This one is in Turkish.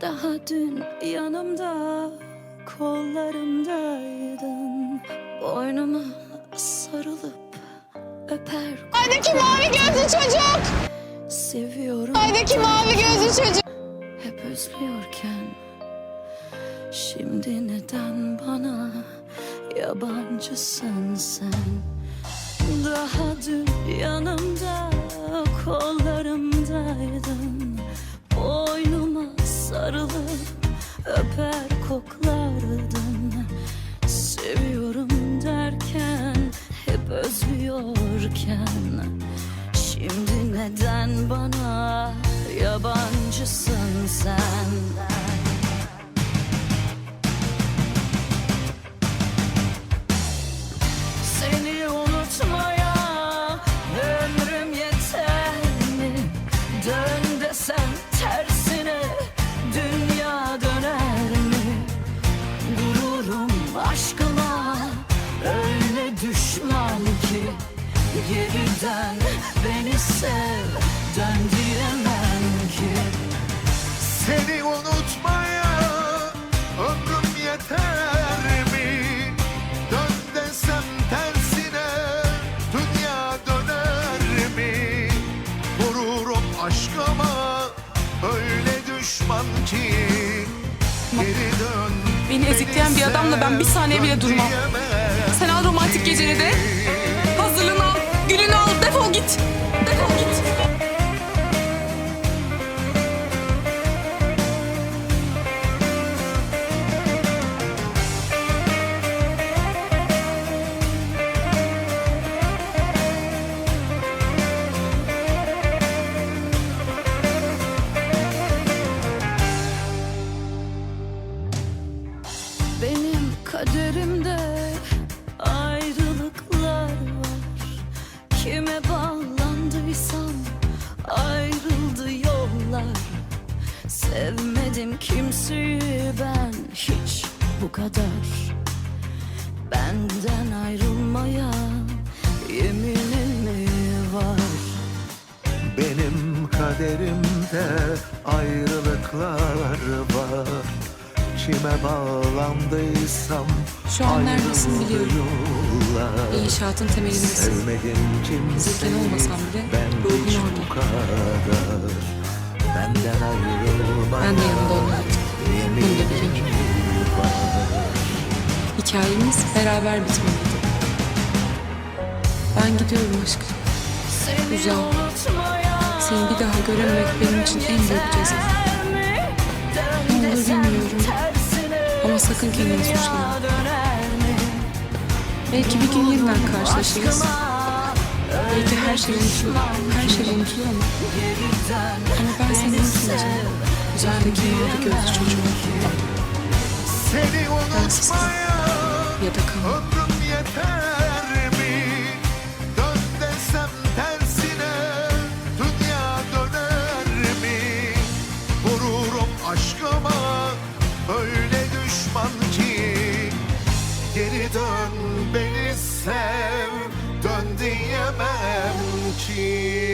Daha dün yanımda kollarımdaydın Boynuma sarılıp öper Aydaki mavi gözlü çocuk. Seviyorum Aydaki mavi gözlü çocuk. hep özlüyorken Şimdi neden bana yabancısın sen Daha dün yanımda kollarımdaydın özlüyorken Şimdi neden bana yabancısın sen Geriden beni sev dön diyemem ki Seni unutmaya ömrüm yeter mi? Dön desem tersine dünya döner mi? Vururum aşkıma öyle düşman ki Geri dön Beni ezikleyen bir adamla ben bir saniye bile durmam. Sen al romantik geceni de. Bağlandıysam ayrıldı yollar. Sevmedim kimseyi ben hiç bu kadar. Benden ayrılmaya yeminin mi var? Benim kaderimde ayrılıklar var Kime bağlandıysam Şu an neredesin biliyorum. yollar. İnşaatın temelindesin. Sevmedim kimseyi Zeki olmasam bile ben orada. bu kadar Benden ayrılmaya Ben de yanında olmalıydım. Bunu da biliyorum. Hikayemiz beraber bitmeliydi. Ben gidiyorum aşkım. Unutmaya Seni bir daha görememek benim için en büyük ceza. Ama sakın kendini suçlama. Belki bir gün yeniden karşılaşırız. Belki her şey unutulur. Her şey unutulur ama. Ama ben seni unutmayacağım. Güzeldeki mavi gözlü çocuğum. Bensiz kal. Ya da kal. dön beni sev Dön diyemem ki.